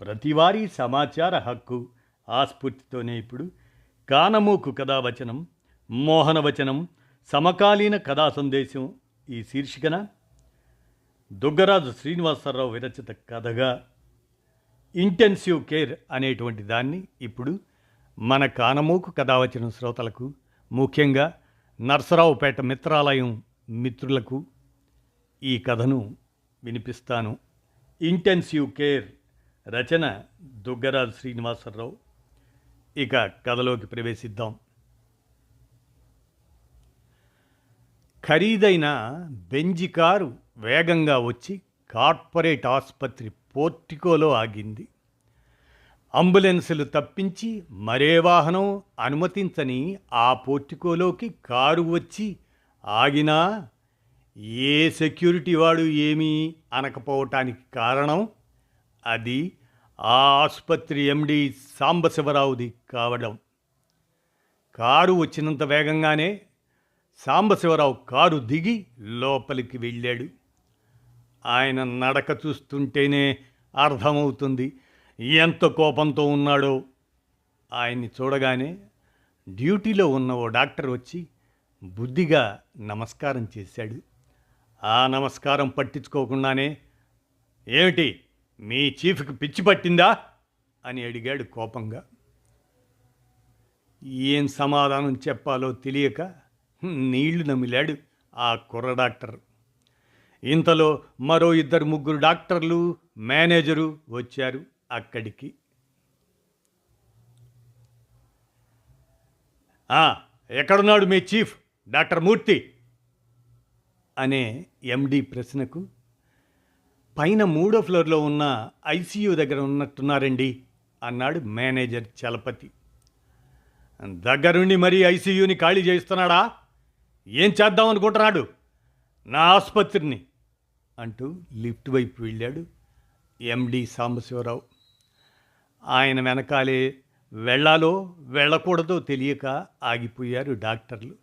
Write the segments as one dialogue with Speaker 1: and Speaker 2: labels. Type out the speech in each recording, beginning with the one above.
Speaker 1: ప్రతివారీ సమాచార హక్కు ఆ స్ఫూర్తితోనే ఇప్పుడు కానమూకు కథావచనం మోహనవచనం సమకాలీన కథా సందేశం ఈ శీర్షికన. దుగ్గరాజు శ్రీనివాసరావు విరచిత కథగా ఇంటెన్సివ్ కేర్ అనేటువంటి దాన్ని ఇప్పుడు మన కానమూకు కథావచనం శ్రోతలకు ముఖ్యంగా నర్సరావుపేట మిత్రాలయం మిత్రులకు ఈ కథను వినిపిస్తాను. ఇంటెన్సివ్ కేర్ రచన దుగ్గరాజు శ్రీనివాసరావు. ఇక కథలోకి ప్రవేశిద్దాం. ఖరీదైన బెంజి కారు వేగంగా వచ్చి కార్పొరేట్ ఆసుపత్రి పోర్టికోలో ఆగింది. అంబులెన్సులు తప్పించి మరే వాహనం అనుమతించని ఆ పోర్టికోలోకి కారు వచ్చి ఆగినా ఏ సెక్యూరిటీ వాడు ఏమీ అనకపోవటానికి కారణం అది ఆ ఆసుపత్రి ఎండి సాంబశివరావుది కావడం. కారు వచ్చినంత వేగంగానే సాంబశివరావు కారు దిగి లోపలికి వెళ్ళాడు. ఆయన నడక చూస్తుంటేనే అర్థమవుతుంది ఎంత కోపంతో ఉన్నాడో. ఆయన్ని చూడగానే డ్యూటీలో ఉన్న ఓ డాక్టర్ వచ్చి బుద్ధిగా నమస్కారం చేశాడు. ఆ నమస్కారం పట్టించుకోకుండానే ఏమిటి? మీ చీఫ్కి పిచ్చి పట్టిందా? అని అడిగాడు కోపంగా. ఏం సమాధానం చెప్పాలో తెలియక నీళ్ళు నమిలాడు ఆ కుర్ర డాక్టర్. ఇంతలో మరో ఇద్దరు ముగ్గురు డాక్టర్లు మేనేజరు వచ్చారు అక్కడికి. ఎక్కడున్నాడు మీ చీఫ్? డాక్టర్ మూర్తి? అనే ఎండి ప్రశ్నకు పైన మూడో ఫ్లోర్లో ఉన్న ఐసీయూ దగ్గర ఉన్నట్టున్నారండి అన్నాడు మేనేజర్ చలపతి. దగ్గరుండి మరీ ఐసీయూని ఖాళీ చేయిస్తున్నాడా? ఏం చేద్దాం అనుకుంటున్నాడు? నా ఆసుపత్రిని అంటూ లిఫ్ట్ వైపు వెళ్ళాడు ఎండి సాంబశివరావు. ఆయన వెనకాలే వెళ్ళాలో వెళ్ళకూడదో తెలియక ఆగిపోయారు డాక్టర్లు.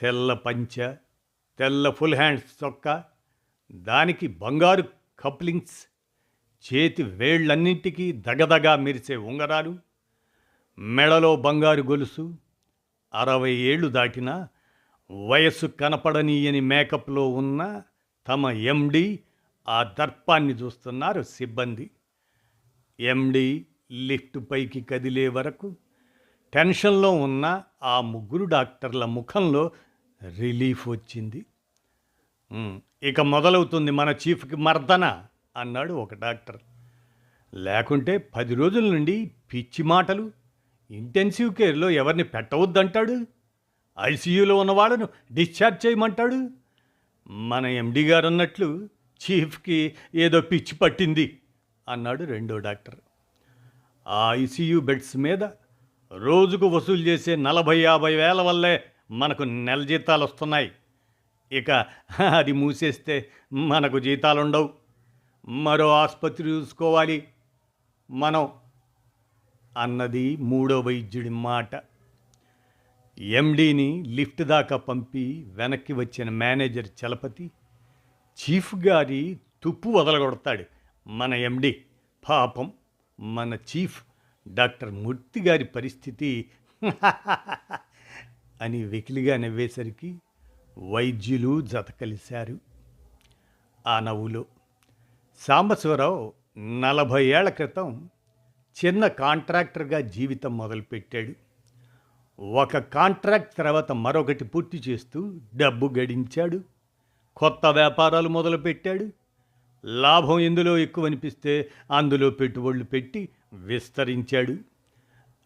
Speaker 1: తెల్ల పంచ తెల్ల ఫుల్ హ్యాండ్స్ చొక్కా దానికి బంగారు కప్లింగ్స్ చేతి వేళ్ళన్నింటికీ దగదగా మెరిసే ఉంగరాలు మెడలో బంగారు గొలుసు అరవై ఏళ్ళు దాటినా వయస్సు కనపడనీయని మేకప్లో ఉన్న తమ ఎండి ఆ దర్పాన్ని చూస్తున్నారు సిబ్బంది. ఎండి లిఫ్ట్ పైకి కదిలే వరకు టెన్షన్లో ఉన్న ఆ ముగ్గురు డాక్టర్ల ముఖంలో రిలీఫ్ వచ్చింది. ఇక మొదలవుతుంది మన చీఫ్కి మర్దన అన్నాడు ఒక డాక్టర్. లేకుంటే పది రోజుల నుండి పిచ్చి మాటలు ఇంటెన్సివ్ కేర్లో ఎవరిని పెట్టవద్దంటాడు? ఐసీయూలో ఉన్న వాళ్ళను డిశ్చార్జ్ చేయమంటాడు? మన ఎండి గారు అన్నట్లు చీఫ్కి ఏదో పిచ్చి పట్టింది అన్నాడు రెండో డాక్టర్. ఆ ఐసీయూ బెడ్స్ మీద రోజుకు వసూలు చేసే నలభై యాభై వేల వల్లే మనకు నెల జీతాలు వస్తున్నాయి ఇక అది మూసేస్తే మనకు జీతాలుండవు. మరో ఆసుపత్రి చూసుకోవాలి. మనం అన్నది మూడో వైద్యుడి మాట. ఎండీని లిఫ్ట్ దాకా పంపి వెనక్కి వచ్చిన మేనేజర్ చలపతి చీఫ్ గారి తుప్పు వదలగొడతాడు. మన ఎండి పాపం మన చీఫ్ డాక్టర్ మూర్తి గారి పరిస్థితి. అని వెకిలిగా నవ్వేసరికి వైద్యులు జత కలిశారు ఆ నవ్వులో సాంబశివరావు నలభై ఏళ్ళ క్రితం చిన్న కాంట్రాక్టర్గా జీవితం మొదలుపెట్టాడు. ఒక కాంట్రాక్ట్ తర్వాత మరొకటి పూర్తి చేస్తూ డబ్బు గడించాడు. కొత్త వ్యాపారాలు మొదలుపెట్టాడు. లాభం ఎందులో ఎక్కువ అనిపిస్తే అందులో పెట్టుబడులు పెట్టి విస్తరించాడు.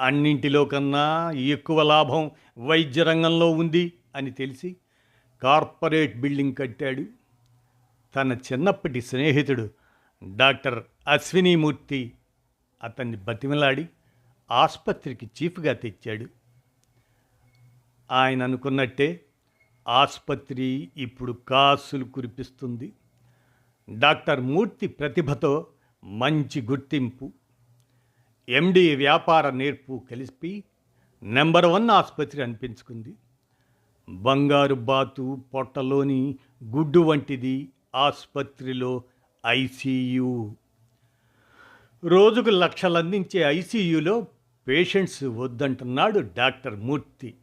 Speaker 1: అన్నింటిలో కన్నా ఎక్కువ లాభం వైద్య రంగంలో ఉంది అని తెలిసి కార్పొరేట్ బిల్డింగ్ కట్టాడు. తన చిన్నప్పటి స్నేహితుడు డాక్టర్ అశ్వినీమూర్తి అతన్ని బతిమలాడి ఆసుపత్రికి చీఫ్గా తెచ్చాడు. ఆయన అనుకున్నట్టే ఆసుపత్రి ఇప్పుడు కాసులు కురిపిస్తుంది. డాక్టర్ మూర్తి ప్రతిభతో మంచి గుర్తింపు. ఎండి వ్యాపార నేర్పు కలిపి నెంబర్ వన్ ఆసుపత్రి అనిపించుకుంది. బంగారు బాతు పొట్టలోని గుడ్డు వంటిది ఆసుపత్రిలో ఐసీయూ. రోజుకు లక్షలందించే ఐసీయూలో పేషెంట్స్ వద్దంటున్నాడు డాక్టర్ మూర్తి.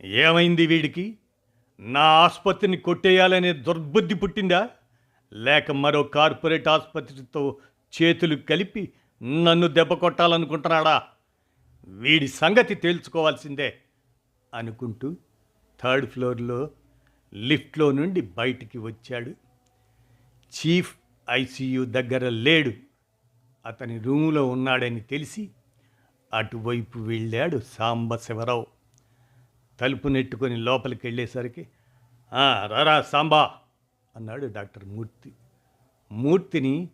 Speaker 1: ఏమైంది వీడికి? నా ఆసుపత్రిని కొట్టేయాలనే దుర్బుద్ధి పుట్టిందా? లేక మరో కార్పొరేట్ ఆసుపత్రితో చేతులు కలిపి నన్ను దెబ్బ కొట్టాలనుకుంటున్నాడా? వీడి సంగతి తేల్చుకోవాల్సిందే అనుకుంటూ థర్డ్ ఫ్లోర్లో లిఫ్ట్లో నుండి బయటికి వచ్చాడు. చీఫ్ ఐసీయూ దగ్గర లేడు. అతని రూములో ఉన్నాడని తెలిసి అటువైపు వెళ్ళాడు సాంబ శివరావు తలుపు నెట్టుకొని లోపలికి వెళ్ళేసరికి రారా సాంబా అన్నాడు డాక్టర్ మూర్తి. మూర్తిని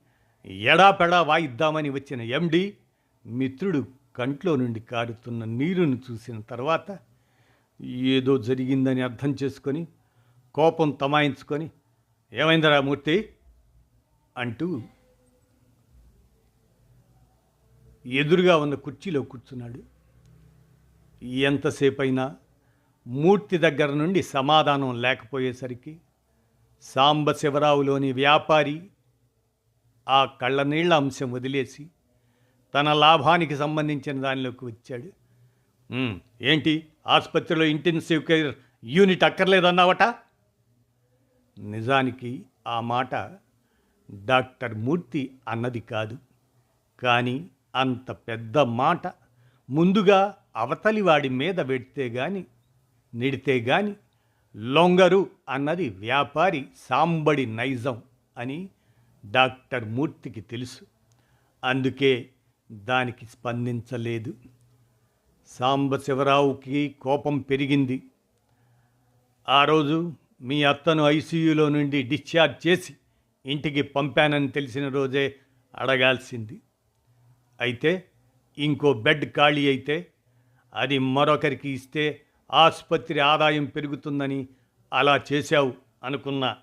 Speaker 1: ఎడాపెడా వాయిద్దామని వచ్చిన ఎండి మిత్రుడు కంట్లో నుండి కారుతున్న నీరును చూసిన తర్వాత ఏదో జరిగిందని అర్థం చేసుకొని కోపం తమాయించుకొని ఏమైందిరా మూర్తి? అంటూ ఎదురుగా ఉన్న కుర్చీలో కూర్చున్నాడు. ఎంతసేపైనా మూర్తి దగ్గర నుండి సమాధానం లేకపోయేసరికి సాంబశివరావులోని వ్యాపారి ఆ కళ్ళనీళ్ళ అంశం వదిలేసి తన లాభానికి సంబంధించిన దానిలోకి వచ్చాడు. ఏంటి? ఆసుపత్రిలో ఇంటెన్సివ్ కేర్ యూనిట్ అక్కర్లేదన్నావట? నిజానికి ఆ మాట డాక్టర్ మూర్తి అన్నది కాదు. కానీ అంత పెద్ద మాట ముందుగా అవతలి వాడి మీద పెడితే గాని నిడితే గాని లొంగరు అన్నది వ్యాపారి సాంబడి నైజం అని డాక్టర్ మూర్తికి తెలుసు. అందుకే దానికి స్పందించలేదు. సాంబశివరావుకి కోపం పెరిగింది. ఆ రోజు మీ అత్తను ఐసీయూలో నుండి డిశ్చార్జ్ చేసి ఇంటికి పంపానని తెలిసిన రోజే అడగాల్సింది. అయితే ఇంకో బెడ్ ఖాళీ అయితే అది మరొకరికి ఇస్తే ఆసుపత్రి ఆదాయం పెరుగుతుందని అలా చేశావు అనుకున్నా.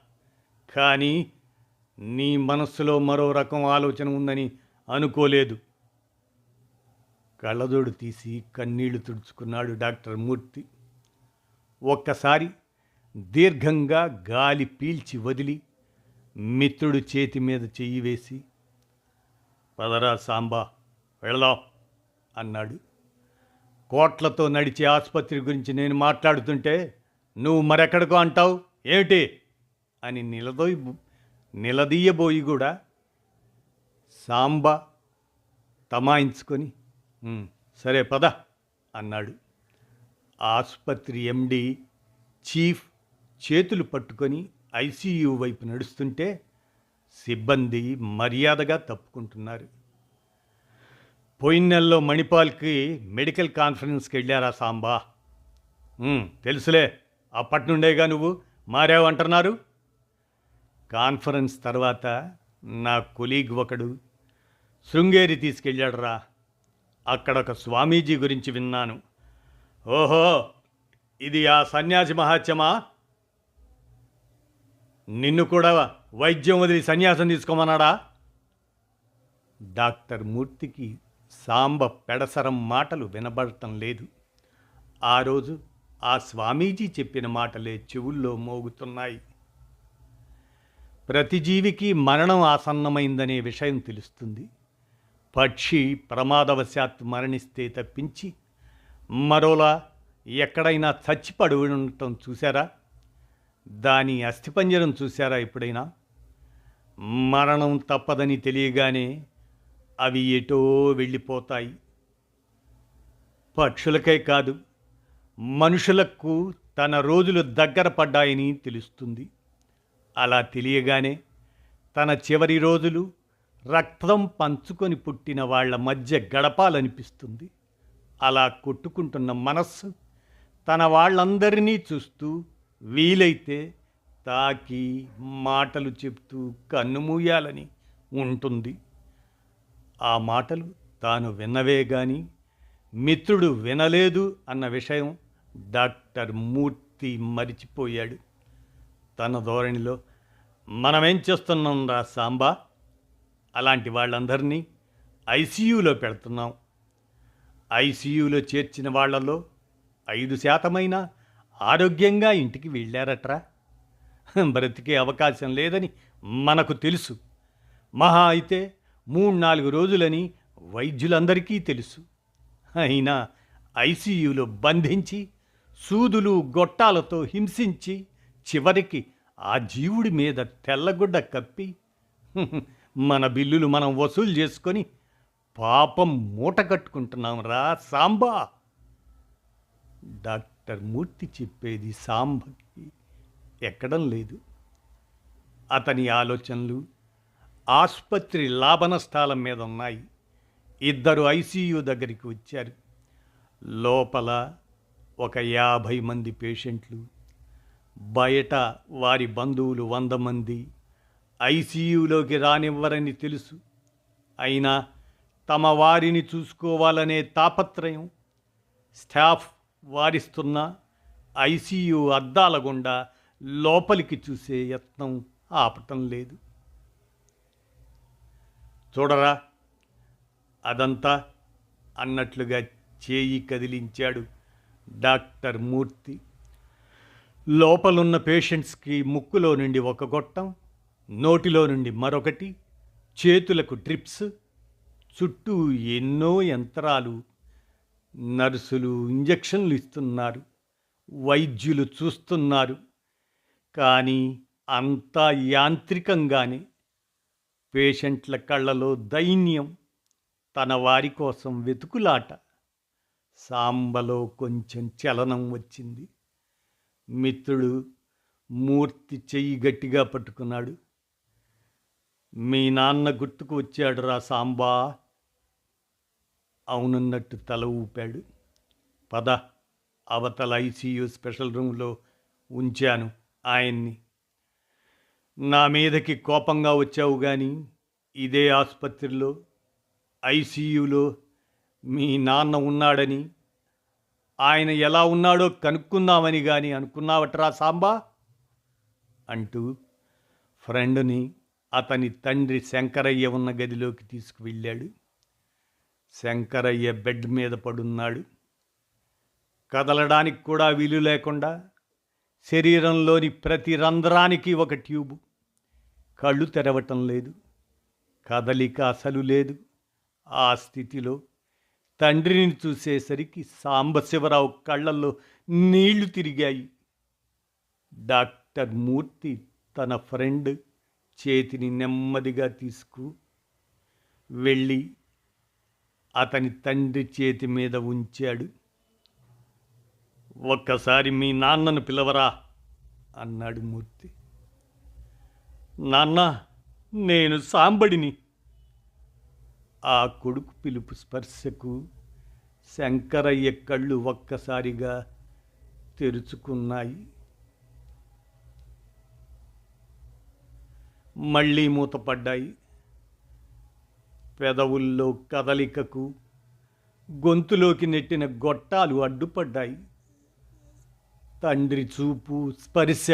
Speaker 1: కానీ నీ మనస్సులో మరో రకం ఆలోచన ఉందని అనుకోలేదు. కళ్ళజోడు తీసి కన్నీళ్ళు తుడుచుకున్నాడు డాక్టర్ మూర్తి. ఒక్కసారి దీర్ఘంగా గాలి పీల్చి వదిలి మిత్రుడు చేతి మీద చెయ్యి వేసి పదరా సాంబా వెళదాం అన్నాడు. కోట్లతో నడిచే ఆసుపత్రి గురించి నేను మాట్లాడుతుంటే నువ్వు మరెక్కడికో అంటావు? ఏమిటి? అని నిలదోయి నిలదీయబోయి కూడా సాంబ తమాయించుకొని సరే పద అన్నాడు. ఆసుపత్రి ఎండి చీఫ్ చేతులు పట్టుకొని ఐసీయూ వైపు నడుస్తుంటే సిబ్బంది మర్యాదగా తప్పుకుంటున్నారు. పోయిన నెలలో మణిపాల్కి మెడికల్ కాన్ఫరెన్స్కి వెళ్ళారా సాంబా? తెలుసులే అప్పటి నుండేగా నువ్వు మారావంటున్నారు. కాన్ఫరెన్స్ తర్వాత నా కొలీగ్ ఒకడు శృంగేరి తీసుకెళ్ళాడురా. అక్కడ ఒక స్వామీజీ గురించి విన్నాను. ఓహో ఇది ఆ సన్యాసి మహాత్యమా? నిన్ను కూడా వైద్యం వదిలి సన్యాసం తీసుకోమన్నాడా? డాక్టర్ మూర్తికి సాంబ పెడసరం మాటలు వినబడటం లేదు. ఆ రోజు ఆ స్వామీజీ చెప్పిన మాటలే చెవుల్లో మోగుతున్నాయి. ప్రతి జీవికి మరణం ఆసన్నమైందనే విషయం తెలుస్తుంది. పక్షి ప్రమాదవశాత్తు మరణిస్తే తప్పించి మరోలా ఎక్కడైనా చచ్చిపడి ఉండటం చూసారా దాని అస్థిపంజరం చూశారా ఎప్పుడైనా? మరణం తప్పదని తెలియగానే అవి ఎటో వెళ్ళిపోతాయి. పక్షులకే కాదు మనుషులకు తన రోజులు దగ్గర పడ్డాయని తెలుస్తుంది. అలా తెలియగానే తన చివరి రోజులు రక్తం పంచుకొని పుట్టిన వాళ్ళ మధ్య గడపాలనిపిస్తుంది. అలా కొట్టుకుంటున్న మనస్సు తన వాళ్ళందరినీ చూస్తూ వీలైతే తాకి మాటలు చెప్తూ కన్నుమూయాలని ఉంటుంది. ఆ మాటలు తాను విన్నవే గాని మిత్రుడు వినలేదు అన్న విషయం డాక్టర్ మూర్తి మరిచిపోయాడు. తన ధోరణిలో మనమేం చేస్తున్నాం రా సాంబా? అలాంటి వాళ్ళందరినీ ఐసీయూలో పెడుతున్నాం. ఐసీయూలో చేర్చిన వాళ్ళలో ఐదు శాతమైనా ఆరోగ్యంగా ఇంటికి వెళ్ళారట్రా. బ్రతికే అవకాశం లేదని మనకు తెలుసు. మహా అయితే మూడు నాలుగు రోజులని వైద్యులందరికీ తెలుసు. అయినా ఐసీయూలో బంధించి సూదులు గొట్టాలతో హింసించి చివరికి ఆ జీవుడి మీద తెల్లగుడ్డ కప్పి మన బిల్లులు మనం వసూలు చేసుకొని పాపం మూట కట్టుకుంటున్నాం రా సాంబా. డాక్టర్ మూర్తి చెప్పేది సాంబకి ఎక్కడం లేదు. అతని ఆలోచనలు ఆసుపత్రి లాభనష్టాల మీద ఉన్నాయి. ఇద్దరు ఐసీయూ దగ్గరికి వచ్చారు. లోపల ఒక యాభై మంది పేషెంట్లు బయట వారి బంధువులు వంద మంది ఐసీయూలోకి రానివ్వరని తెలుసు. అయినా తమ వారిని చూసుకోవాలనే తాపత్రయం స్టాఫ్ వారిస్తున్న ఐసీయూ అద్దాల గుండా లోపలికి చూసే యత్నం ఆపటం లేదు. చూడరా అదంతా అన్నట్లుగా చేయి కదిలించాడు డాక్టర్ మూర్తి. లోపలున్న పేషెంట్స్కి ముక్కులో నుండి ఒక గొట్టం నోటిలో నుండి మరొకటి చేతులకు ట్రిప్స్ చుట్టూ ఎన్నో యంత్రాలు నర్సులు ఇంజక్షన్లు ఇస్తున్నారు వైద్యులు చూస్తున్నారు. కానీ అంతా యాంత్రికంగానే. పేషెంట్ల కళ్ళలో దైన్యం తన వారి కోసం వెతుకులాట. సాంబలో కొంచెం చలనం వచ్చింది. మిత్రుడు మూర్తి చెయ్యి గట్టిగా పట్టుకున్నాడు. మీ నాన్న గుర్తుకు వచ్చాడురా సాంబా. అవునన్నట్టు తల ఊపాడు. పద అవతల ఐసీయూ స్పెషల్ రూమ్లో ఉంచాను ఆయన్ని. నా మీదకి కోపంగా వచ్చావు కానీ ఇదే ఆసుపత్రిలో ఐసీయూలో మీ నాన్న ఉన్నాడని ఆయన ఎలా ఉన్నాడో కనుక్కుందామని కానీ అనుకున్నావట్రా సాంబా? అంటూ ఫ్రెండ్ని అతని తండ్రి శంకరయ్య ఉన్న గదిలోకి తీసుకువెళ్ళాడు. శంకరయ్య బెడ్ మీద పడున్నాడు. కదలడానికి కూడా వీలు లేకుండా శరీరంలోని ప్రతి రంధ్రానికి ఒక ట్యూబు. కళ్ళు తెరవటం లేదు. కదలిక అసలు లేదు. ఆ స్థితిలో తండ్రిని చూసేసరికి సాంబశివరావు కళ్ళల్లో నీళ్ళు తిరిగాయి. డాక్టర్ మూర్తి తన ఫ్రెండ్ చేతిని నెమ్మదిగా తీసుకు వెళ్ళి అతని తండ్రి చేతి మీద ఉంచాడు. ఒక్కసారి మీ నాన్నను పిలవరా అన్నాడు మూర్తి. నాన్న నేను సాంబడిని. ఆ కొడుకు పిలుపు స్పర్శకు శంకరయ్య కళ్ళు ఒక్కసారిగా తెరుచుకున్నాయి. మళ్ళీ మూతపడ్డాయి. పెదవుల్లో కదలికకు గొంతులోకి నెట్టిన గొట్టాలు అడ్డుపడ్డాయి. తండ్రి చూపు స్పర్శ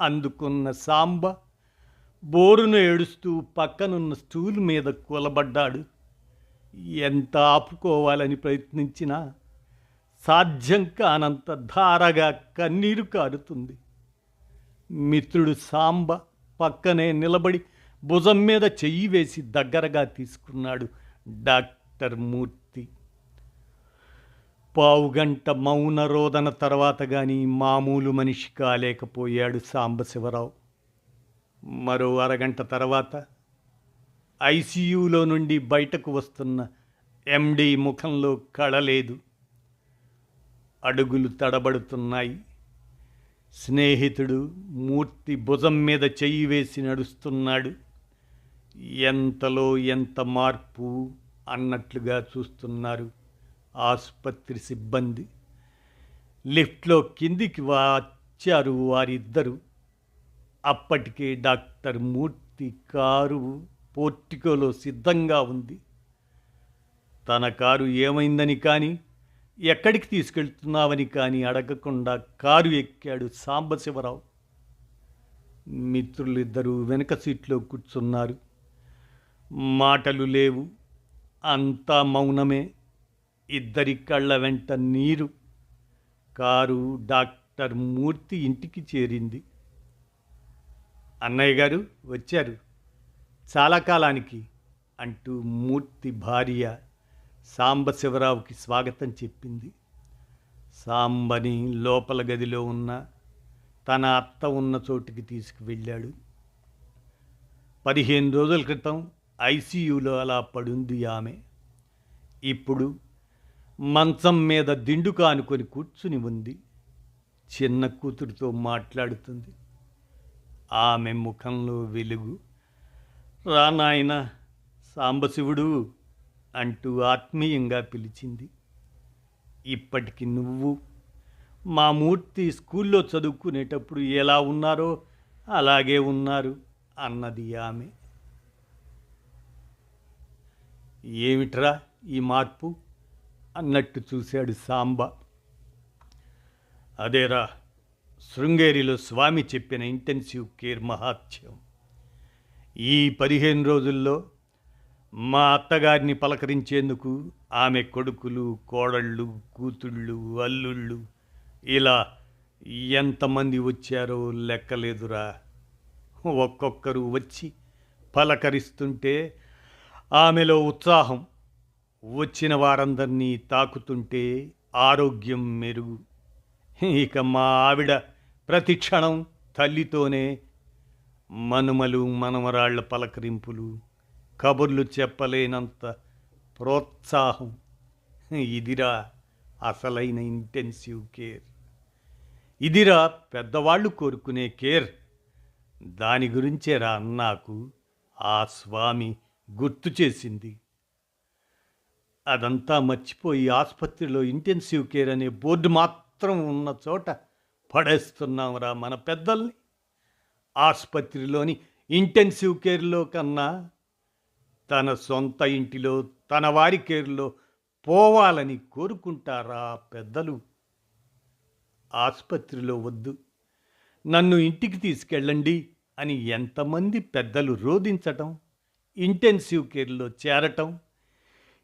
Speaker 1: అందుకున్న సాంబ బోరును ఏడుస్తూ పక్కనున్న స్టూల్ మీద కూలబడ్డాడు. ఎంత ఆపుకోవాలని ప్రయత్నించినా సాధ్యం కానంత ధారగా కన్నీరు కారుతుంది. మిత్రుడు సాంబ పక్కనే నిలబడి భుజం మీద చెయ్యి వేసి దగ్గరగా తీసుకున్నాడు డాక్టర్ మూర్తి. పావుగంట మౌన రోదన తర్వాత కానీ మామూలు మనిషి కాలేకపోయాడు సాంబశివరావు. మరో అరగంట తర్వాత ఐసీయూలో నుండి బయటకు వస్తున్న ఎండి ముఖంలో కళలేదు. అడుగులు తడబడుతున్నాయి. స్నేహితుడు మూర్తి భుజం మీద చెయ్యి వేసి నడుస్తున్నాడు. ఎంతలో ఎంత మార్పు అన్నట్లుగా చూస్తున్నారు ఆసుపత్రి సిబ్బంది. లిఫ్ట్లో కిందికి వచ్చారు వారిద్దరు. అప్పటికే డాక్టర్ మూర్తి కారు పోర్టికోలో సిద్ధంగా ఉంది. తన కారు ఏమైందని కానీ ఎక్కడికి తీసుకెళ్తున్నావని కానీ అడగకుండా కారు ఎక్కాడు సాంబశివరావు. మిత్రులిద్దరూ వెనక సీట్లో కూర్చున్నారు. మాటలు లేవు. అంతా మౌనమే. ఇద్దరి కళ్ళ వెంట నీరు. కారు డాక్టర్ మూర్తి ఇంటికి చేరింది. అన్నయ్య గారు వచ్చారు. చాలా కాలానికి అంటూ మూర్తి భార్య సాంబశివరావుకి స్వాగతం చెప్పింది. సాంబని లోపల గదిలో ఉన్న తన అత్త ఉన్న చోటికి తీసుకువెళ్ళాడు. పదిహేను రోజుల క్రితం ఐసీయూలో అలా పడుంది ఆమె. ఇప్పుడు మంచం మీద దిండు కానుకొని కూర్చుని ఉంది. చిన్న కూతురితో మాట్లాడుతుంది. ఆమె ముఖంలో వెలుగు. రా నాయన సాంబశివుడు. అంటూ ఆత్మీయంగా పిలిచింది. ఇప్పటికి నువ్వు మా మూర్తి స్కూల్లో చదువుకునేటప్పుడు ఎలా ఉన్నారో అలాగే ఉన్నారు అన్నది ఆమె. ఏమిట్రా ఈ మార్పు? అన్నట్టు చూశాడు సాంబ. అదేరా శృంగేరిలో స్వామి చెప్పిన ఇంటెన్సివ్ కేర్ మహాత్యం ఈ పదిహేను రోజుల్లో మా అత్తగారిని పలకరించేందుకు ఆమె కొడుకులు కోడళ్ళు కూతుళ్ళు అల్లుళ్ళు ఇలా ఎంతమంది వచ్చారో లెక్కలేదురా. ఒక్కొక్కరు వచ్చి పలకరిస్తుంటే ఆమెలో ఉత్సాహం వచ్చిన వారందరినీ తాకుతుంటే ఆరోగ్యం మెరుగు. ఇక మా ఆవిడ ప్రతి క్షణం తల్లితోనే మనుమలు మనమరాళ్ళ పలకరింపులు కబుర్లు చెప్పలేనంత ప్రోత్సాహం. ఇదిరా అసలైన ఇంటెన్సివ్ కేర్ ఇదిరా పెద్దవాళ్ళు కోరుకునే కేర్ దాని గురించేరా నాకు ఆ స్వామి గుర్తు చేసింది. అదంతా మర్చిపోయి ఆసుపత్రిలో ఇంటెన్సివ్ కేర్ అనే బోర్డు మాత్రం ఉన్న చోట పడేస్తున్నాంరా మన పెద్దల్ని. ఆసుపత్రిలోని ఇంటెన్సివ్ కేర్లో కన్నా తన సొంత ఇంటిలో తన వారి కేర్లో పోవాలని కోరుకుంటారా పెద్దలు? ఆసుపత్రిలో వద్దు. నన్ను ఇంటికి తీసుకెళ్ళండి అని ఎంతమంది పెద్దలు రోధించటం ఇంటెన్సివ్ కేర్లో చేరటం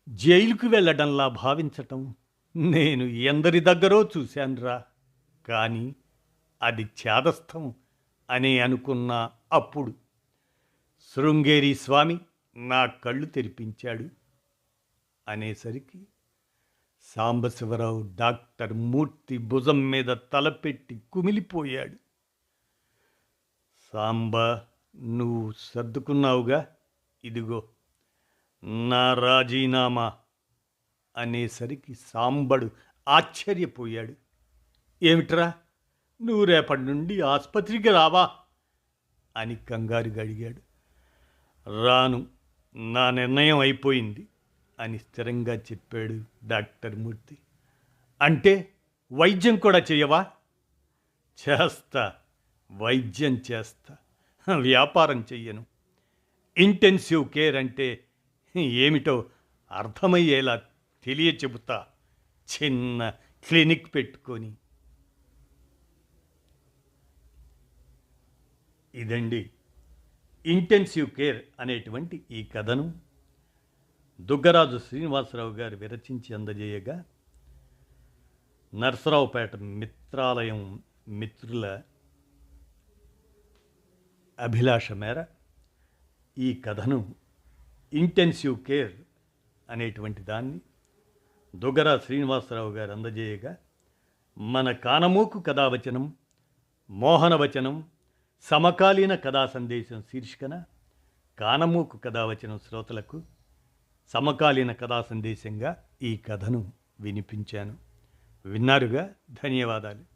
Speaker 1: జైలుకు వెళ్ళడంలా భావించటం నేను ఎందరి దగ్గరో చూశానురా. కానీ అది చేదస్థం అని అనుకున్న అప్పుడు. శృంగేరి స్వామి నా కళ్ళు తెరిపించాడు అనేసరికి సాంబశివరావు డాక్టర్ మూర్తి భుజం మీద తలపెట్టి కుమిలిపోయాడు. సాంబ నువ్వు సర్దుకున్నావుగా? ఇదిగో నా రాజీనామా అనేసరికి సాంబడు ఆశ్చర్యపోయాడు. ఏమిట్రా నువ్వు రేపటి నుండి ఆసుపత్రికి రావా? అని కంగారుగా అడిగాడు. రాను నా నిర్ణయం అయిపోయింది అని స్థిరంగా చెప్పాడు డాక్టర్ మూర్తి. అంటే వైద్యం కూడా చేయవా? చేస్తా. వైద్యం చేస్తా. వ్యాపారం చెయ్యను. ఇంటెన్సివ్ కేర్ అంటే ఏమిటో అర్థమయ్యేలా తెలియ చెబుతా. చిన్న క్లినిక్ పెట్టుకొని. ఇదండి ఇంటెన్సివ్ కేర్ అనేటువంటి ఈ కథను దుగ్గరాజు శ్రీనివాసరావు గారు విరచించి అందజేయగా నర్సరావుపేట మిత్రాలయం మిత్రుల అభిలాష మేర ఈ కథను ఇంటెన్సివ్ కేర్ అనేటువంటి దాన్ని దుగ్గరా శ్రీనివాసరావు గారు అందజేయగా మన కానమూకు కథావచనం మోహనవచనం సమకాలీన కథా సందేశం శీర్షికన కానమూకు కథావచనం శ్రోతలకు సమకాలీన కథా సందేశంగా ఈ కథను వినిపించాను. విన్నారుగా? ధన్యవాదాలు.